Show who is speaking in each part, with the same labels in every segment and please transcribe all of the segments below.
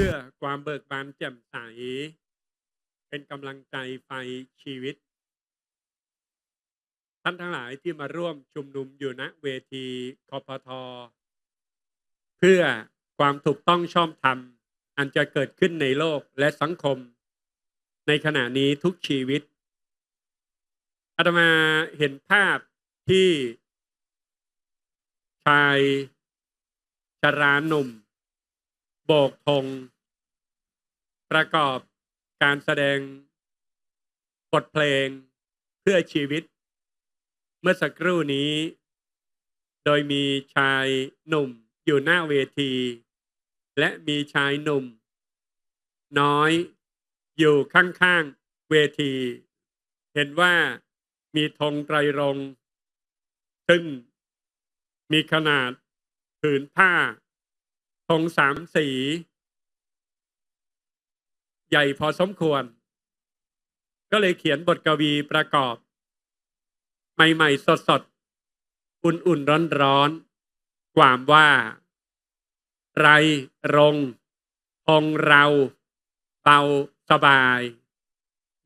Speaker 1: พื่อความเบิกบานแจ่มใส เป็นกำลังใจไฟชีวิต ท่านทั้งหลายที่มาร่วมชุมนุมอยู่ณเวทีคอพทเพื่อความถูกต้องชอบธรรม อันจะเกิดขึ้นในโลกและสังคม ในขณะนี้ทุกชีวิตอาตมาเห็นภาพที่ชายชราหนุ่ม โบกธงประกอบการแสดงบทเพลงเพื่อชีวิต เมื่อสักครู่นี้ โดยมีชายหนุ่มอยู่หน้าเวที และมีชายหนุ่ม น้อยอยู่ข้างๆเวที เห็นว่ามีธงไตรรงซึ่งมีขนาดผืนผ้า ธงสามสี ใหญ่พอสมควร ก็เลยเขียนบทกวีประกอบ ใหม่ๆ สดๆ อุ่นๆ ร้อนๆ ความว่า ไรรงองเราเบาสบาย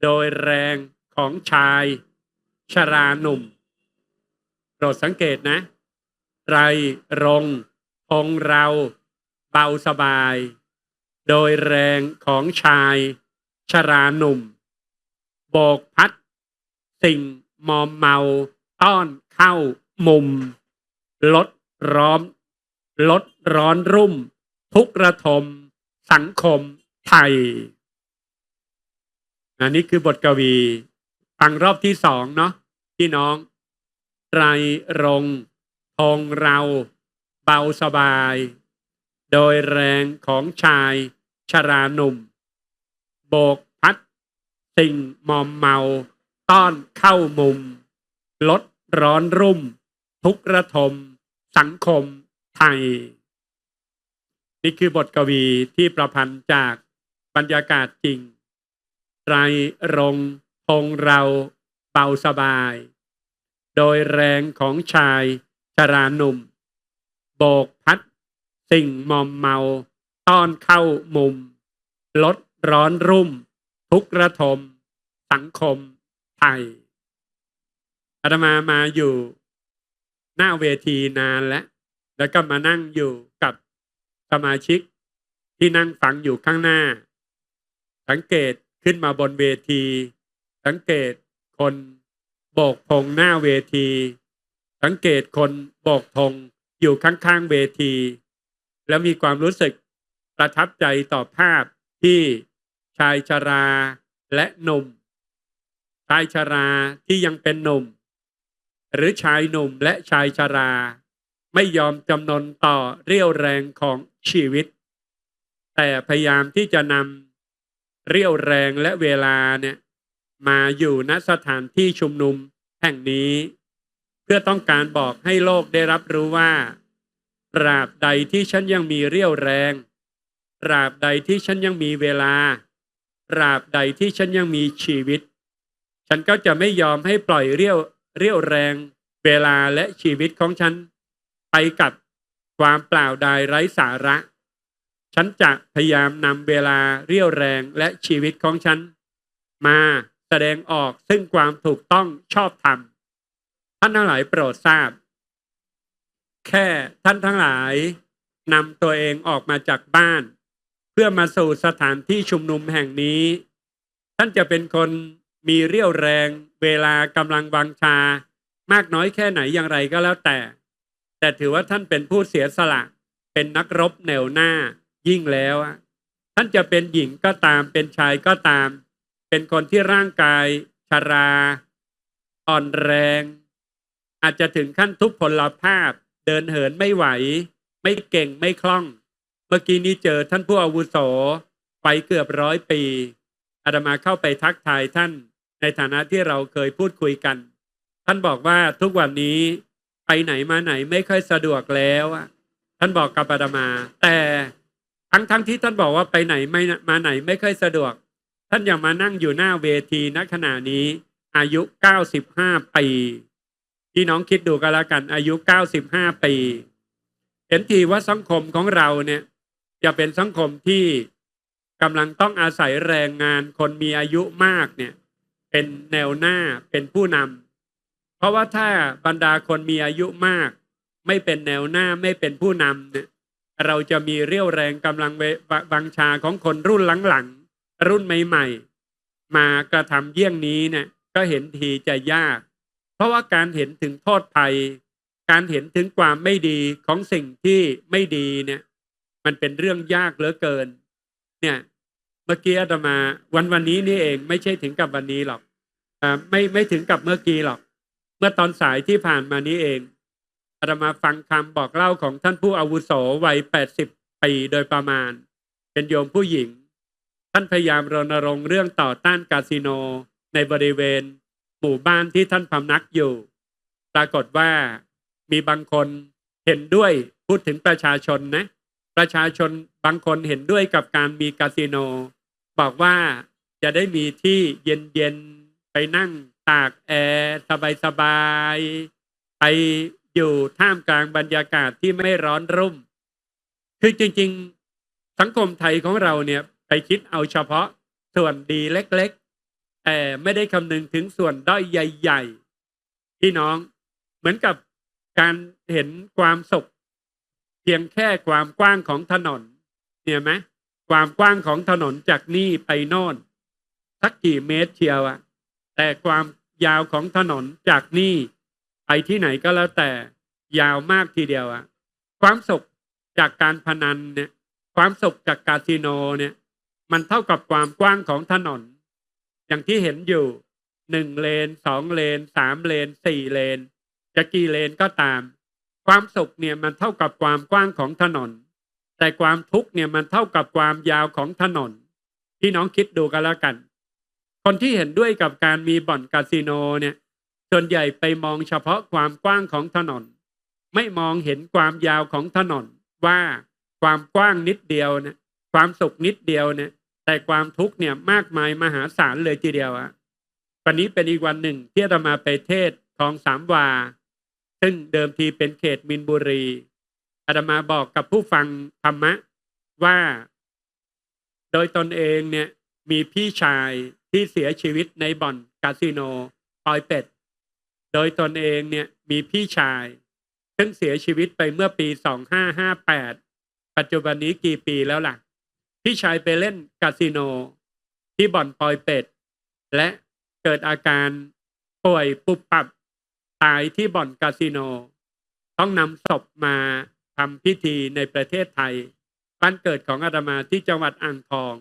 Speaker 1: โดยแรงของชาย ชราหนุ่มโปรดสังเกตนะ ไรรงองเรา เบาสบาย โดยแรงของชายชราหนุ่ม โบกพัด สิ่งมอมเมา ต้อนเข้ามุม ลดร้อม ลดร้อนรุ่ม ทุกระทม สังคมไทย อันนี้คือบทกวีฟังรอบที่สองเนาะพี่น้องไรรงทองเรา เบาสบาย โดยแรงของชายชราหนุ่ม โบกพัด สิ่งมอมเมา ต้อนเข้ามุม ลดร้อนรุ่ม ทุกระทม สังคมไทย นี่คือบทกวีที่ประพันธ์จากบรรยากาศจริง ไรรงทงเราเบาสบาย โดยแรงของชายชราหนุ่ม โบกพัด สิ่งมอมเมาต้อนเข้ามุม ลดร้อนรุ่ม ทุกระทม สังคมไทยอาตมามาอยู่หน้าเวทีนานแล้ว แล้วก็มานั่งอยู่กับสมาชิกที่นั่งฟังอยู่ข้างหน้า สังเกตขึ้นมาบนเวที สังเกตคนโบกธงหน้าเวที สังเกตคนโบกธงอยู่ข้างๆเวที แล้วมีความรู้สึกประทับใจต่อภาพที่ชายชราและหนุ่ม ชายชราที่ยังเป็นหนุ่ม หรือชายหนุ่มและชายชรา ไม่ยอมจำนนต่อเรี่ยวแรงของชีวิต แต่พยายามที่จะนำเรี่ยวแรงและเวลาเนี่ยมาอยู่ณสถานที่ชุมนุมแห่งนี้ เพื่อต้องการบอกให้โลกได้รับรู้ว่า ตราบใดที่ฉันยังมีเรี่ยวแรงตราบใดที่ฉันยังมีเวลาตราบใดที่ฉันยังมีชีวิต ฉันก็จะไม่ยอมให้ปล่อยเรี่ยวเรี่ยวแรง เวลาและชีวิตของฉัน ไปกับความเปล่าดายไร้สาระ ฉันจะพยายามนำเวลาเรี่ยวแรงและชีวิตของฉัน มาแสดงออกซึ่งความถูกต้องชอบธรรมท่านทั้งหลายโปรดทราบ แค่ท่านทั้งหลายนำตัวเองออกมาจากบ้าน เพื่อมาสู่สถานที่ชุมนุมแห่งนี้ ท่านจะเป็นคนมีเรี่ยวแรง เวลากำลังวังชา มากน้อยแค่ไหนอย่างไรก็แล้วแต่ แต่ถือว่าท่านเป็นผู้เสียสละ เป็นนักรบแนวหน้ายิ่งแล้ว ท่านจะเป็นหญิงก็ตาม เป็นชายก็ตาม เป็นคนที่ร่างกายชรา อ่อนแรง อาจจะถึงขั้นทุพพลภาพ เดินเหินไม่ไหว ไม่เก่งไม่คล่อง เมื่อกี้นี้เจอท่านผู้อาวุโสไปเกือบร้อยปีอาตมาเข้าไปทักทายท่าน ในฐานะที่เราเคยพูดคุยกัน ท่านบอกว่าทุกวันนี้ไปไหนมาไหนไม่ค่อยสะดวกแล้วท่านบอกกับอาตมา แต่ทั้งทั้งที่ท่านบอกว่าไปไหนไม่มาไหนไม่ค่อยสะดวก ท่านยังมานั่งอยู่หน้าเวทีณขณะนี้ อายุ 95 ปี พี่น้องคิดดูกันละกัน อายุ95ปีเห็นทีว่าสังคมของเราเนี่ยจะเป็นสังคมที่กำลังต้องอาศัยแรงงานคนมีอายุมากเนี่ย เป็นแนวหน้าเป็นผู้นำเพราะว่าถ้าบรรดาคนมีอายุมาก ไม่เป็นแนวหน้าไม่เป็นผู้นำเนี่ยเราจะมีเรี่ยวแรงกำลังเวบังชาของคนรุ่นหลังๆรุ่นใหม่ ๆ มากระทำเยี่ยงนี้เนี่ยก็เห็นทีจะยาก เพราะว่าการเห็นถึงโทษภัย การเห็นถึงความไม่ดีของสิ่งที่ไม่ดีเนี่ย มันเป็นเรื่องยากเหลือเกิน เนี่ย เมื่อกี้อาตมาวันวันนี้นี่เองไม่ใช่ถึงกับวันนี้หรอกอ่าไม่ไม่ถึงกับเมื่อกี้หรอก เมื่อตอนสายที่ผ่านมานี้เองอาตมาฟังคำบอกเล่าของท่านผู้อาวุโสวัยแปดสิบปีโดยประมาณ เป็นโยมผู้หญิง ท่านพยายามรณรงค์เรื่องต่อต้านคาสิโนในบริเวณ หมู่บ้านที่ท่านพำนักอยู่ ปรากฏว่ามีบางคนเห็นด้วยพูดถึงประชาชนนะ ประชาชนบางคนเห็นด้วยกับการมีคาสิโน บอกว่าจะได้มีที่เย็นๆไปนั่งตากแอร์สบายๆไปอยู่ท่ามกลางบรรยากาศที่ไม่ร้อนรุ่ม คือจริง ๆ สังคมไทยของเราเนี่ยไปคิดเอาเฉพาะส่วนดีเล็กๆ แต่ไม่ได้คำนึงถึงส่วนด้อยใหญ่ๆพี่น้อง เหมือนกับการเห็นความสุขเพียงแค่ความกว้างของถนนเนี่ยไหมความกว้างของถนนจากนี่ไปโน่นสักกี่เมตรเชียวอะแต่ความยาวของถนนจากนี่ไปที่ไหนก็แล้วแต่ยาวมากทีเดียวอะความสุขจากการพนันเนี่ย ความสุขจากคาสิโนเนี่ย มันเท่ากับความกว้างของถนน อย่างที่เห็นอยู่หนึ่งเลนสองเลนสามเลนสี่เลน จะกี่เลนก็ตาม ความสุขเนี่ยมันเท่ากับความกว้างของถนน แต่ความทุกข์เนี่ยมันเท่ากับความยาวของถนนพี่น้องคิดดูกันแล้วกัน คนที่เห็นด้วยกับการมีบ่อนคาสิโนเนี่ย ส่วนใหญ่ไปมองเฉพาะความกว้างของถนน ไม่มองเห็นความยาวของถนนว่าความกว้างนิดเดียวเนี่ยความสุขนิดเดียวเนี่ย แต่ความทุกข์เนี่ยมากมายมหาศาลเลยทีเดียวอะวันนี้เป็นอีกวันหนึ่งที่เรามาไปเทศคลองสามวา ซึ่งเดิมทีเป็นเขตมินบุรีอาตมาบอกกับผู้ฟังธรรมะว่า โดยตนเองเนี่ยมีพี่ชายที่เสียชีวิตในบ่อนคาสิโนปอยเป็ด โดยตนเองเนี่ยมีพี่ชาย ซึ่งเสียชีวิตไปเมื่อปี 2558 ปัจจุบันนี้กี่ปีแล้วล่ะ พี่ชายไปเล่นคาสิโน ที่บ่อนปอยเป็ด และเกิดอาการป่วยปุบปับตายที่บ่อนคาสิโน ต้องนำศพมาทำพิธีในประเทศไทย บ้านเกิดของอาตมาที่จังหวัดอ่างทอง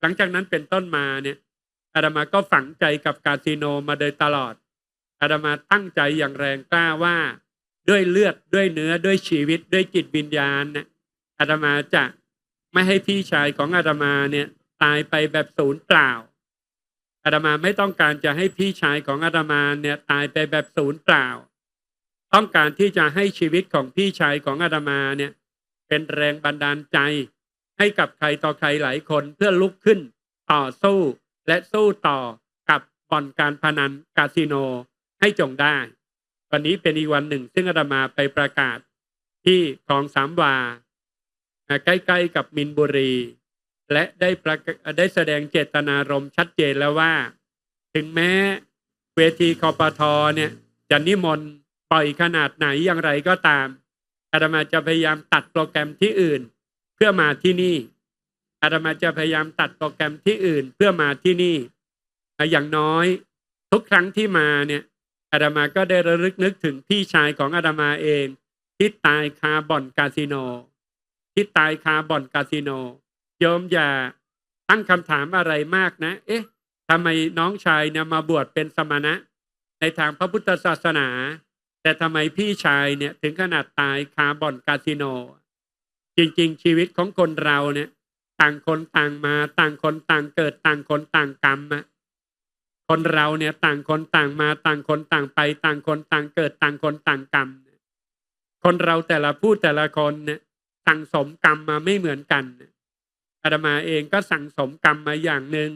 Speaker 1: หลังจากนั้นเป็นต้นมาเนี่ยอาตมาก็ฝังใจกับคาสิโนมาโดยตลอดอาตมาตั้งใจอย่างแรงกล้าว่า ด้วยเลือดด้วยเนื้อด้วยชีวิตด้วยจิตวิญญาณเนี่ยอาตมาจะ ไม่ให้พี่ชายของอาตมาเนี่ยตายไปแบบศูนย์เปล่าอาตมาไม่ต้องการจะให้พี่ชายของอาตมาเนี่ยตายไปแบบศูนย์เปล่า ต้องการที่จะให้ชีวิตของพี่ชายของอาตมาเนี่ยเป็นแรงบันดาลใจ ให้กับใครต่อใครหลายคนเพื่อลุกขึ้น ต่อสู้และสู้ต่อกับบ่อนการพนันคาสิโนให้จงได้ วันนี้เป็นอีกวันหนึ่ง ซึ่งอาตมาไปประกาศที่คลองสามวา ใกล้ๆกับมินบุรี และได้ประได้แสดงเจตนารมณ์ชัดเจนแล้วว่า ถึงแม้เวทีคอปทอเนี่ยจะนิมนต์ปล่อยขนาดไหนอย่างไรก็ตามอาตมาจะพยายามตัดโปรแกรมที่อื่น เพื่อมาที่นี่อาตมาจะพยายามตัดโปรแกรมที่อื่นเพื่อมาที่นี่ อย่างน้อย ทุกครั้งที่มาเนี่ยอาตมาก็ได้ระลึกนึกถึงพี่ชายของอาตมาเอง ที่ตายคาบ่อนคาสิโน ที่ตายคาบ่อนคาสิโนโยมอย่าตั้งคำถามอะไรมากนะ เอ๊ะทำไมน้องชายเนี่ยมาบวชเป็นสมณะ ในทางพระพุทธศาสนา แต่ทำไมพี่ชายเนี่ยถึงขนาดตายคาบ่อนคาสิโน จริงๆ ชีวิตของคนเราเนี่ย ต่างคนต่างมาต่างคนต่างเกิดต่างคนต่างกรรมอะคนเราเนี่ยต่างคนต่างมาต่างคนต่างไป ต่างคนต่างเกิดต่างคนต่างกรรม คนเราแต่ละผู้แต่ละคนเนี่ย สั่งสมกรรมมาไม่เหมือนกันอาตมาเองก็สั่งสมกรรมมาอย่างหนึ่ง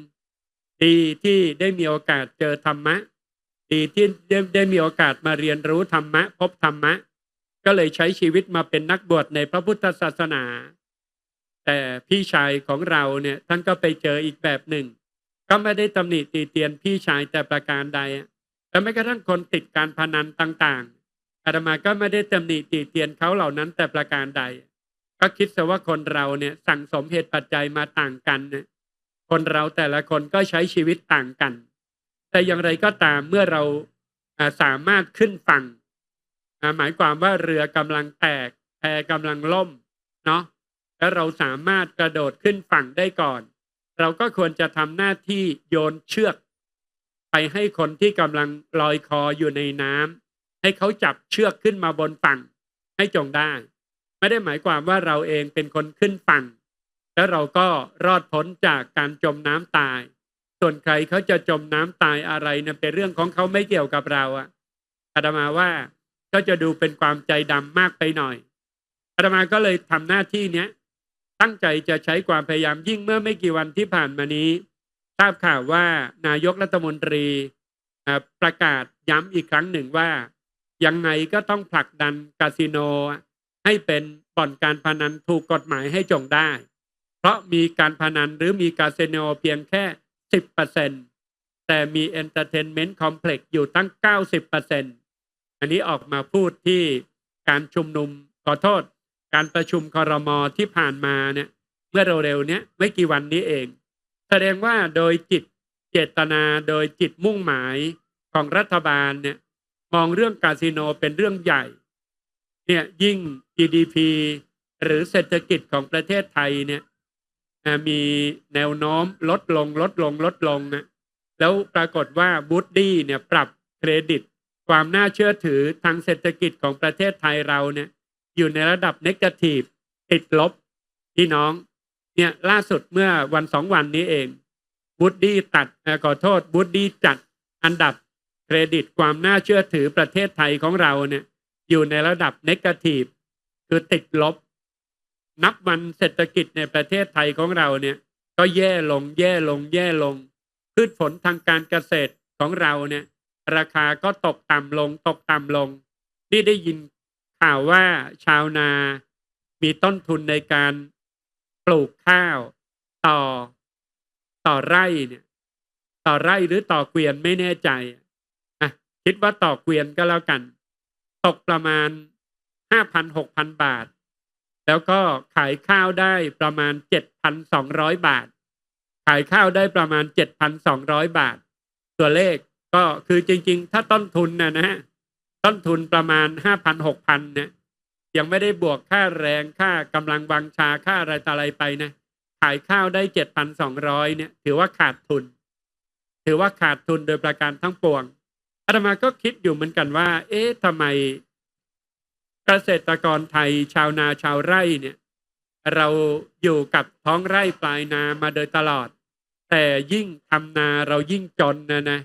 Speaker 1: ดีที่ได้มีโอกาสเจอธรรมะ ดีที่ได้ได้มีโอกาสมาเรียนรู้ธรรมะ พบธรรมะ ก็เลยใช้ชีวิตมาเป็นนักบวชในพระพุทธศาสนา แต่พี่ชายของเราเนี่ยท่านก็ไปเจออีกแบบหนึ่ง ก็ไม่ได้ตำหนิตีเตียนพี่ชายแต่ประการใดและแม้กระทั่งคนติดการพนันต่างๆอาตมาก็ไม่ได้ตำหนิตีเตียนเขาเหล่านั้นแต่ประการใด ก็คิดซะว่าคนเราเนี่ยสั่งสมเหตุปัจจัยมาต่างกันเนี่ยคนเราแต่ละคนก็ใช้ชีวิตต่างกัน แต่อย่างไรก็ตามเมื่อเราสามารถขึ้นฝั่งหมายความว่าเรือกำลังแตกแพกำลังล่มเนาะแล้วเราสามารถกระโดดขึ้นฝั่งได้ก่อน เราก็ควรจะทำหน้าที่โยนเชือก ไปให้คนที่กำลังลอยคออยู่ในน้ำให้เขาจับเชือกขึ้นมาบนฝั่งให้จงได้ ไม่ได้หมายความว่าเราเองเป็นคนขึ้นฝั่ง แล้วเราก็รอดพ้นจากการจมน้ำตาย ส่วนใครเขาจะจมน้ำตายอะไรเนี่ยเป็นเรื่องของเขาไม่เกี่ยวกับเราอะอาตมาว่าก็จะดูเป็นความใจดำมากไปหน่อยอาตมาก็เลยทำหน้าที่เนี้ยตั้งใจจะใช้ความพยายามยิ่งเมื่อไม่กี่วันที่ผ่านมานี้ทราบข่าวว่านายกรัฐมนตรีประกาศย้ำอีกครั้งหนึ่งว่ายังไงก็ต้องผลักดันคาสิโน ให้เป็นบ่อนการพนันถูกกฎหมายให้จงได้ เพราะมีการพนันหรือมีคาสิโนเพียงแค่ 10%แต่มีเอนเตอร์เทนเมนต์คอมเพล็กซ์อยู่ตั้ง 90%อันนี้ออกมาพูดที่การชุมนุมขอโทษ การประชุมคอรมอที่ผ่านมาเนี่ยเมื่อเร็วๆเนี้ยไม่กี่วันนี้เอง แสดงว่าโดยจิตเจตนาโดยจิตมุ่งหมายของรัฐบาลเนี่ยมองเรื่องคาสิโนเป็นเรื่องใหญ่ เนี่ยยิ่ง GDP หรือเศรษฐกิจของประเทศไทยเนี่ยมีแนวโน้มลดลงลดลงลดลงนะแล้วปรากฏว่าบูดดี้เนี่ยปรับเครดิต ความน่าเชื่อถือทางเศรษฐกิจของประเทศไทยเราเนี่ยอยู่ในระดับเนกาทีฟติดลบพี่น้องเนี่ยล่าสุดเมื่อวันสองวันนี้เองบูดดี้ตัดขอโทษบูดดี้จัดอันดับเครดิตความน่าเชื่อถือประเทศไทยของเราเนี่ย อยู่ในระดับเนกาทีฟคือติดลบ นับวันเศรษฐกิจในประเทศไทยของเราเนี่ย ก็แย่ลง แย่ลง แย่ลง พืชผลทางการเกษตรของเราเนี่ย ราคาก็ตกต่ำลง ตกต่ำลง นี่ได้ยินข่าวว่าชาวนามีต้นทุนในการปลูกข้าวต่อต่อไร่เนี่ย ต่อไร่หรือต่อเกวียนไม่แน่ใจอะคิดว่าต่อเกวียนก็แล้วกัน ตกประมาณห้าพันหกพันบาท แล้วก็ขายข้าวได้ประมาณเจ็ดพันสองร้อยบาท ขายข้าวได้ประมาณเจ็ดพันสองร้อยบาท ตัวเลขก็คือจริง ๆ ถ้าต้นทุนนะนะฮะต้นทุนประมาณห้าพันหกพันเนี่ยยังไม่ได้บวกค่าแรงค่ากำลังวังชาค่าอะไรต่ออะไรไปนะขายข้าวได้เจ็ดพันสองร้อยเนี่ย ถือว่าขาดทุน ถือว่าขาดทุนโดยประการทั้งปวง อาตมาก็คิดอยู่เหมือนกันว่า เอ๊ะทำไมเกษตรกรไทยชาวนาชาวไร่เนี่ย เราอยู่กับท้องไร่ปลายนามาโดยตลอด แต่ยิ่งทำนาเรายิ่งจนนะนะ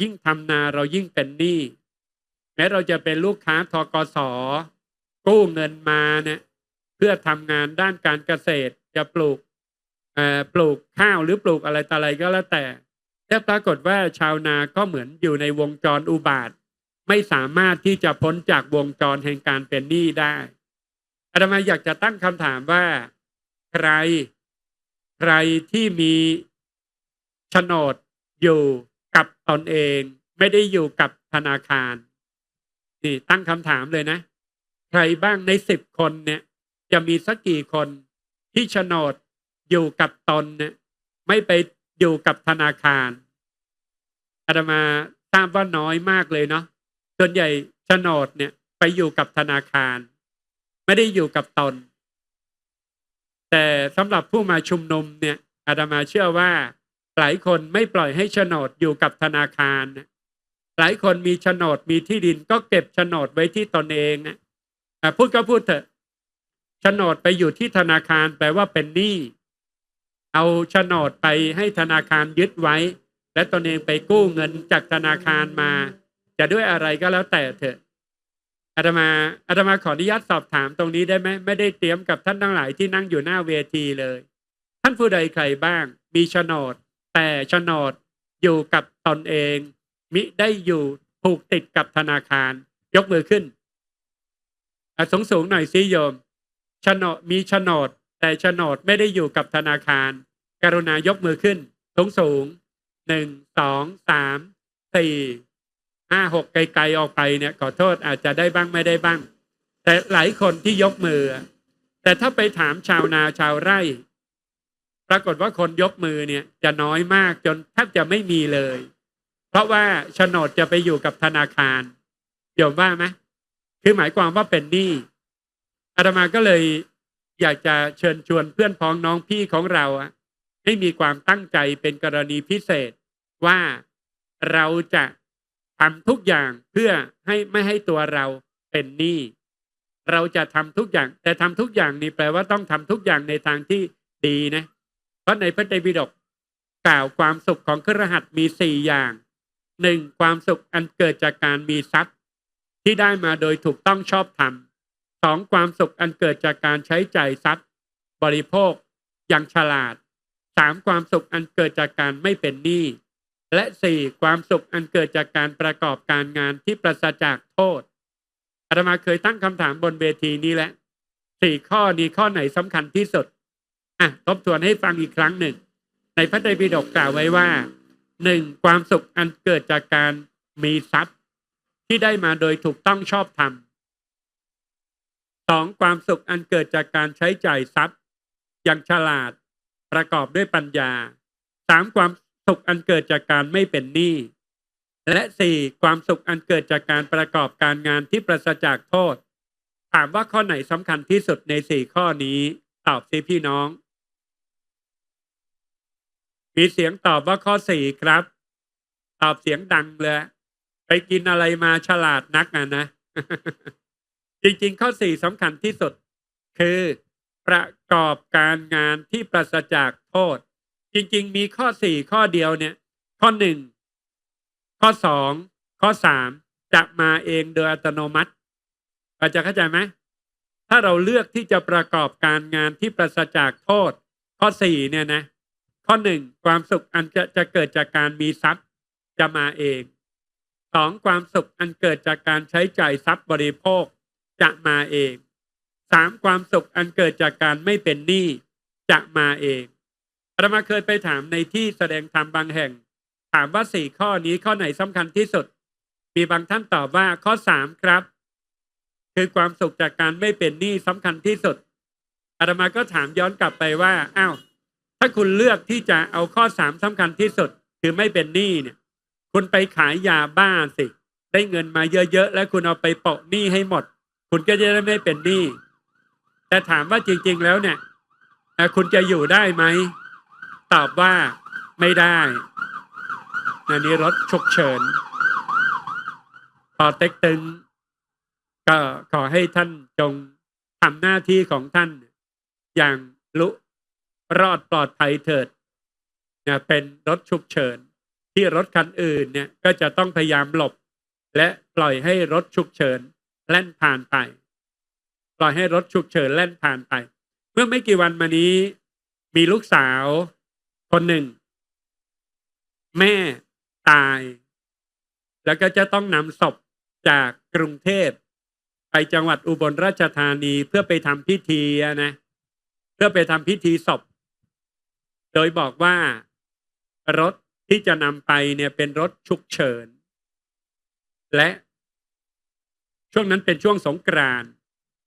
Speaker 1: ยิ่งทำนาเรายิ่งเป็นหนี้แม้เราจะเป็นลูกค้าทกสกู้เงินมาเนี่ยเพื่อทำงานด้านการเกษตรจะปลูกปลูกข้าวหรือปลูกอะไรต่ออะไรก็แล้วแต่ แต่ปรากฏว่าชาวนาก็เหมือนอยู่ในวงจรอุบาท ไม่สามารถที่จะพ้นจากวงจรแห่งการเป็นหนี้ได้อาตมาอยากจะตั้งคำถามว่า ใคร ใครที่มีโฉนดอยู่กับตนเอง ไม่ได้อยู่กับธนาคารนี่ตั้งคำถามเลยนะ ใครบ้างในสิบคนเนี่ย จะมีสักกี่คนที่โฉนดอยู่กับตนเนี่ยไม่ไป อยู่กับธนาคารอาตมาทราบว่าน้อยมากเลยเนาะส่วนใหญ่โฉนดเนี่ย ไปอยู่กับธนาคาร ไม่ได้อยู่กับตน แต่สำหรับผู้มาชุมนุมเนี่ยอาตมาเชื่อว่า หลายคนไม่ปล่อยให้โฉนดอยู่กับธนาคาร หลายคนมีโฉนดมีที่ดินก็เก็บโฉนดไว้ที่ตนเองนะพูดก็พูดเถอะโฉนดไปอยู่ที่ธนาคารแปลว่าเป็นหนี้ เอาโฉนดไปให้ธนาคารยึดไว้ และตนเองไปกู้เงินจากธนาคารมา จะด้วยอะไรก็แล้วแต่เถอะอาตมาอาตมาขออนุญาตสอบถามตรงนี้ได้ไหมไม่ได้เตรียมกับท่านทั้งหลายที่นั่งอยู่หน้าเวทีเลย ท่านผู้ใดใครบ้าง มีโฉนด แต่โฉนดอยู่กับตนเอง มิได้อยู่ผูกติดกับธนาคาร ยกมือขึ้นอะสูงสูงหน่อยสิโยมโฉนดมีโฉนด แต่โฉนดไม่ได้อยู่กับธนาคาร กรุณายกมือขึ้นสูงสูงหนึ่งสองสามสี่ห้าหกไกลๆออกไปเนี่ยขอโทษอาจจะได้บ้างไม่ได้บ้าง แต่หลายคนที่ยกมือ แต่ถ้าไปถามชาวนาชาวไร่ ปรากฏว่าคนยกมือเนี่ยจะน้อยมากจนแทบจะไม่มีเลย เพราะว่าโฉนดจะไปอยู่กับธนาคารโยมว่าไหมคือหมายความว่าเป็นหนี้อาตมาก็เลย อยากจะเชิญชวนเพื่อนพ้องน้องพี่ของเราอะให้มีความตั้งใจเป็นกรณีพิเศษว่าเราจะทำทุกอย่างเพื่อให้ไม่ให้ตัวเราเป็นหนี้เราจะทำทุกอย่าง แต่ทำทุกอย่างนี่แปลว่าต้องทำทุกอย่างในทางที่ดีนะ เพราะในพระไตรปิฎกกล่าวความสุขของครหัสมีสี่อย่างหนึ่งความสุขอันเกิดจากการมีทรัพย์ ที่ได้มาโดยถูกต้องชอบธรรม สองความสุขอันเกิดจากการใช้ใจ่ายทรัพย์บริโภคอย่างฉลาดสามความสุขอันเกิดจากการไม่เป็นหนี้และสี่ความสุขอันเกิดจากการประกอบการงานที่ปราศจากโทษอาตมาเคยตั้งคำถามบนเวทีนี้แหละสี่ข้อนี้ข้อไหนสำคัญที่สุดอะทบทวนให้ฟังอีกครั้งหนึ่ง ในพระไตรปิฎกกล่าวไว้ว่าหนึ่งความสุขอันเกิดจากการมีทรัพย์ ที่ได้มาโดยถูกต้องชอบธรรม สองความสุขอันเกิดจากการใช้จ่ายทรัพย์อย่างฉลาดประกอบด้วยปัญญาสามความสุขอันเกิดจากการไม่เป็นหนี้และสี่ความสุขอันเกิดจากการประกอบการงานที่ปราศจากโทษ ถามว่าข้อไหนสำคัญที่สุดในสี่ข้อนี้ ตอบสิพี่น้อง มีเสียงตอบว่าข้อสี่ครับ ตอบเสียงดังเลย ไปกินอะไรมาฉลาดนักอะนะ จริงๆ ข้อสี่สำคัญที่สุด คือประกอบการงานที่ปราศจากโทษ จริงๆ มีข้อสี่ข้อเดียวเนี่ย ข้อหนึ่งข้อสองข้อสามจะมาเองโดยอัตโนมัติอาจจะเข้าใจไหมถ้าเราเลือกที่จะประกอบการงานที่ปราศจากโทษ ข้อสี่เนี่ยนะ ข้อหนึ่งความสุขอันจะจะเกิดจากการมีทรัพย์จะมาเองสองความสุขอันเกิดจากการใช้จ่ายทรัพย์บริโภค จะมาเองสามความสุขอันเกิดจากการไม่เป็นหนี้จะมาเองเรามาเคยไปถามในที่แสดงธรรมบางแห่ง ถามว่าสี่ข้อนี้ข้อไหนสำคัญที่สุด มีบางท่านตอบว่าข้อสามครับ คือความสุขจากการไม่เป็นหนี้สำคัญที่สุดอาตมาก็ถามย้อนกลับไปว่าอ้าวถ้าคุณเลือกที่จะเอาข้อสามสำคัญที่สุด คือไม่เป็นหนี้เนี่ย คุณไปขายยาบ้าสิ ได้เงินมาเยอะๆ แล้วคุณเอาไปโปะหนี้ให้หมด คุณก็จะได้ไม่เป็นหนี้แต่ถามว่าจริง ๆ แล้วเนี่ยคุณจะอยู่ได้ไหม ตอบว่าไม่ได้อันนี้รถฉุกเฉินพอเต็กตึง ก็ขอให้ท่านจงทำหน้าที่ของท่าน อย่างลุรอดปลอดภัยเถิดเนี่ยเป็นรถฉุกเฉิน ที่รถคันอื่นเนี่ยก็จะต้องพยายามหลบ และปล่อยให้รถฉุกเฉิน แล่นผ่านไป ปล่อยให้รถฉุกเฉินแล่นผ่านไป เมื่อไม่กี่วันมานี้ มีลูกสาวคนหนึ่ง แม่ตาย แล้วก็จะต้องนำศพจากกรุงเทพ ไปจังหวัดอุบลราชธานีเพื่อไปทำพิธีนะ เพื่อไปทำพิธีศพ โดยบอกว่ารถที่จะนำไปเนี่ยเป็นรถฉุกเฉิน และ ช่วงนั้นเป็นช่วงสงกรานต์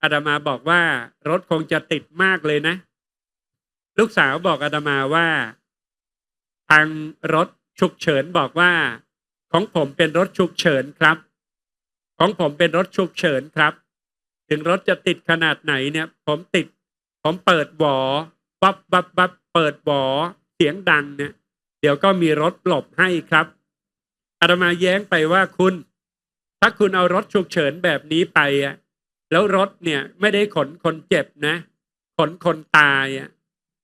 Speaker 1: อาดามาบอกว่ารถคงจะติดมากเลยนะ ลูกสาวบอกอาดามาว่า ทางรถฉุกเฉินบอกว่า ของผมเป็นรถฉุกเฉินครับ ของผมเป็นรถฉุกเฉินครับ ถึงรถจะติดขนาดไหนเนี่ย ผมติด ผมเปิดหวอบับบับบับเปิดหวอเสียงดังเนี่ย เดี๋ยวก็มีรถหลบให้ครับอาตมาแย้งไปว่าคุณ ถ้าคุณเอารถฉุกเฉินแบบนี้ไปอะแล้วรถเนี่ยไม่ได้ขนคนเจ็บนะ ขนคนตายอะ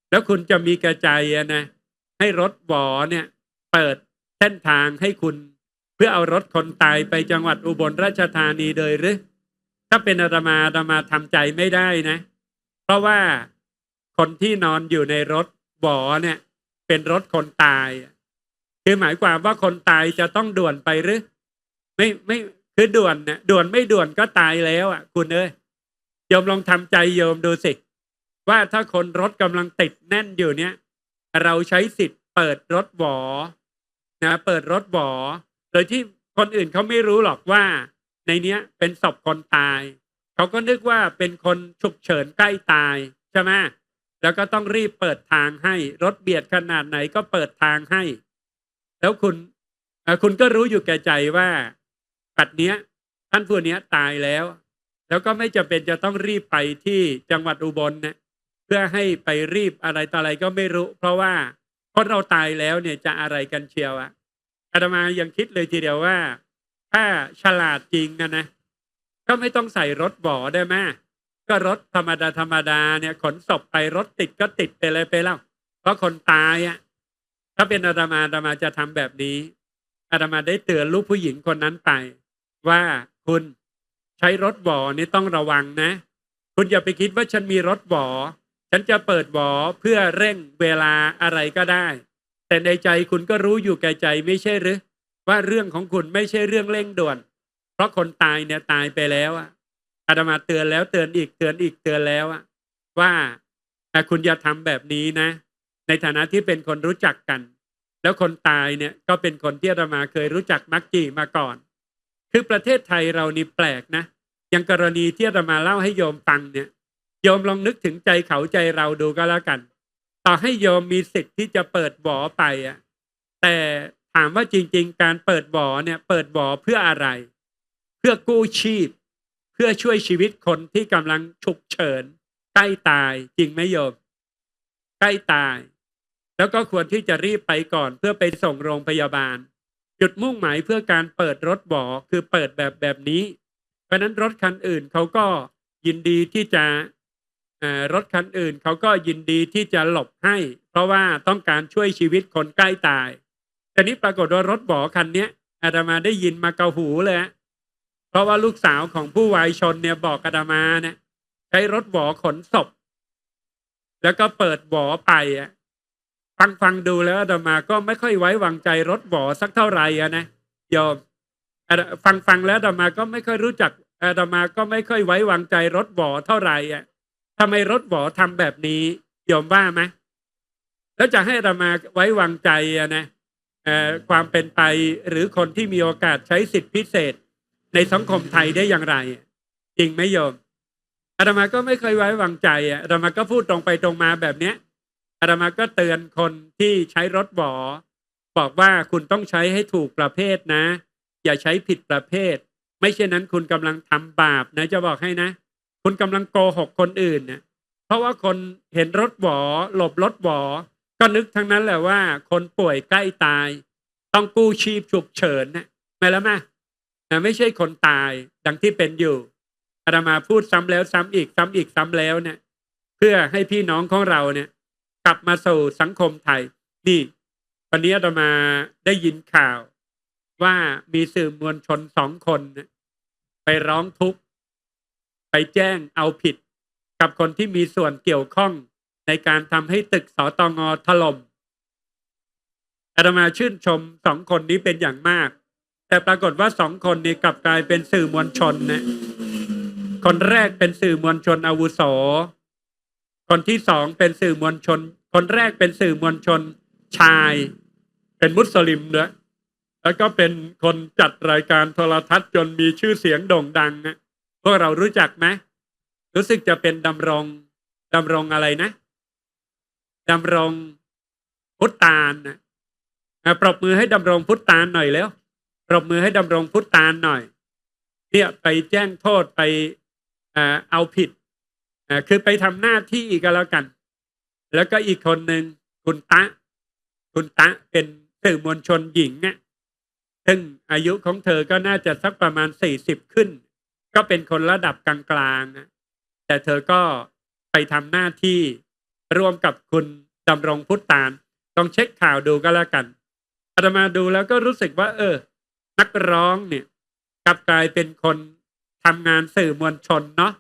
Speaker 1: แล้วคุณจะมีกระจายนะให้รถหวอเนี่ย เปิดเส้นทางให้คุณ เพื่อเอารถคนตายไปจังหวัดอุบลราชธานีเลยหรือถ้าเป็นอาตมาอาตมาทำใจไม่ได้นะ เพราะว่าคนที่นอนอยู่ในรถหวอเนี่ย เป็นรถคนตาย คือหมายความว่าคนตายจะต้องด่วนไปหรือไม่ไม่ คือด่วนเนี่ยด่วนไม่ด่วนก็ตายแล้วอะ คุณเอ้ยโยมลองทำใจโยมดูสิ ว่าถ้าคนรถกำลังติดแน่นอยู่เนี่ย เราใช้สิทธิ์เปิดรถหวอนะเปิดรถหวอโดยที่คนอื่นเขาไม่รู้หรอกว่า ในเนี้ยเป็นศพคนตาย เขาก็นึกว่าเป็นคนฉุกเฉินใกล้ตายใช่ไหมแล้วก็ต้องรีบเปิดทางให้รถเบียดขนาดไหนก็เปิดทางให้ แล้วคุณคุณก็รู้อยู่แก่ใจว่า ปัดเนี้ย ท่านผู้เนี้ยตายแล้ว แล้วก็ไม่จำเป็นจะต้องรีบไปที่จังหวัดอุบลนะเพื่อให้ไปรีบอะไรต่ออะไรก็ไม่รู้ เพราะว่าคนเราตายแล้วเนี่ยจะอะไรกันเชียวอะอาตมายังคิดเลยทีเดียวว่า ถ้าฉลาดจริงนะนะก็ไม่ต้องใส่รถบ่อได้ไหมก็รถธรรมดาธรรมดาเนี่ย ขนศพไปรถติดก็ติดไปเลยไปแล้ว เพราะคนตายอะถ้าเป็นอาตมาอาตมาจะทำแบบนี้อาตมาได้เตือนลูกผู้หญิงคนนั้นไป ว่าคุณใช้รถบ่อนี่ต้องระวังนะ คุณอย่าไปคิดว่าฉันมีรถบ่อ ฉันจะเปิดบ่อเพื่อเร่งเวลาอะไรก็ได้ แต่ในใจคุณก็รู้อยู่แก่ใจไม่ใช่หรือ ว่าเรื่องของคุณไม่ใช่เรื่องเร่งด่วน เพราะคนตายเนี่ยตายไปแล้วอะอาตมาเตือนแล้วเตือนอีกเตือนอีกเตือนแล้วอะว่าอ่คุณอย่าทำแบบนี้นะ ในฐานะที่เป็นคนรู้จักกัน แล้วคนตายเนี่ยก็เป็นคนที่อาตมาเคยรู้จักมักจีมาก่อน คือประเทศไทยเรานี่แปลกนะอย่างกรณีที่อามาเล่าให้โยมฟังเนี่ยโยมลองนึกถึงใจเขาใจเราดูก็แล้วกัน ต่อให้โยมมีสิทธิ์ที่จะเปิดบ่อไปอะแต่ถามว่าจริง ๆ การเปิดบ่อเนี่ยเปิดบ่อเพื่ออะไร เพื่อกู้ชีพ เพื่อช่วยชีวิตคนที่กำลังฉุกเฉินใกล้ตายจริงไหมโยม ใกล้ตาย แล้วก็ควรที่จะรีบไปก่อนเพื่อไปส่งโรงพยาบาล จุดมุ่งหมายเพื่อการเปิดรถบ่อคือเปิดแบบแบบนี้ เพราะนั้นรถคันอื่นเขาก็ยินดีที่จะรถคันอื่นเขาก็ยินดีที่จะหลบให้ เพราะว่าต้องการช่วยชีวิตคนใกล้ตายแต่นี้ปรากฏว่ารถบ่อคันเนี้ยอาตมาได้ยินมาเกาหูเลยฮะเพราะว่าลูกสาวของผู้วายชนเนี่ยบอกอาตมาเนี่ยใช้รถบ่อขนศพ แล้วก็เปิดบ่อไปอะ ฟังฟังดูแล้วอาตมาก็ไม่ค่อยไว้วางใจรถบ่อสักเท่าไหร่อะนะโยมอาตฟังฟังแล้วอาตมาก็ไม่ค่อยรู้จักอาตมาก็ไม่ค่อยไว้วางใจรถบ่อเท่าไหร่อะทำไมรถบ่อทำแบบนี้โยมว่าไหมแล้วจะให้อาตมาไว้วางใจอะนะความเป็นไปหรือคนที่มีโอกาสใช้สิทธิพิเศษ ในสังคมไทยได้อย่างไรจริงไหมโยมอาตมาก็ไม่เคยไว้วางใจอะอาตมาก็พูดตรงไปตรงมาแบบเนี้ย อาตมาก็เตือนคนที่ใช้รถบอบอกว่าคุณต้องใช้ให้ถูกประเภทนะ อย่าใช้ผิดประเภท ไม่เช่นนั้นคุณกำลังทำบาปนะจะบอกให้นะ คุณกำลังโกหกคนอื่นเนะเพราะว่าคนเห็นรถบอหลบรถบอก็นึกทั้งนั้นแหละว่า คนป่วยใกล้ตาย ต้องกู้ชีพฉุกเฉินนะไม่แล้วไหมนะไม่ใช่คนตายดังที่เป็นอยู่อาตมาพูดซ้ำแล้วซ้ำอีกซ้ำอีกซ้ำแล้วเนี่ยเพื่อให้พี่น้องของเราเนี่ย กลับมาสู่สังคมไทย นี่ วันนี้อามาได้ยินข่าวว่ามีสื่อมวลชนสองคน ไปร้องทุกข์ ไปแจ้งเอาผิด กับคนที่มีส่วนเกี่ยวข้องในการทำให้ตึกสตงถล่มอาตมาชื่นชมสองคนนี้เป็นอย่างมาก แต่ปรากฏว่าสองคนนี้กลับกลายเป็นสื่อมวลชนนะคนแรกเป็นสื่อมวลชนอาวุโส คนที่สองเป็นสื่อมวลชน คนแรกเป็นสื่อมวลชนชาย เป็นมุสลิมด้วยแล้วก็เป็นคนจัดรายการโทรทัศน์จนมีชื่อเสียงโด่งดังนะพวกเรารู้จักไหมรู้สึกจะเป็นดำรงดำรงอะไรนะดำรงพุทธานนะปรบมือให้ดำรงพุทธานหน่อยแล้วปรบมือให้ดำรงพุทธานหน่อยเนี่ยไปแจ้งโทษไปเอาผิดคือไปทำหน้าที่ก็แล้วกัน แล้วก็อีกคนหนึ่งคุณตะ คุณตะเป็นสื่อมวลชนหญิงเนี่ยซึ่งอายุของเธอก็น่าจะสักประมาณสี่สิบขึ้น ก็เป็นคนระดับกลางๆนะแต่เธอก็ไปทำหน้าที่ร่วมกับคุณดำรงพุทธานต้องเช็คข่าวดูก็แล้วกันอาตมาดูแล้วก็รู้สึกว่า เออ นักร้องเนี่ยกลับกลายเป็นคนทำงานสื่อมวลชนเนาะ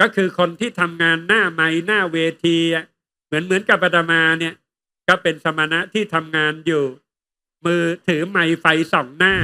Speaker 1: ก็คือคนที่ทำงานหน้าไม้หน้าเวทีอะ เหมือนเหมือนกับอาตมาเนี่ย ก็เป็นสมณะที่ทำงานอยู่ มือถือไม้ไฟสองหน้า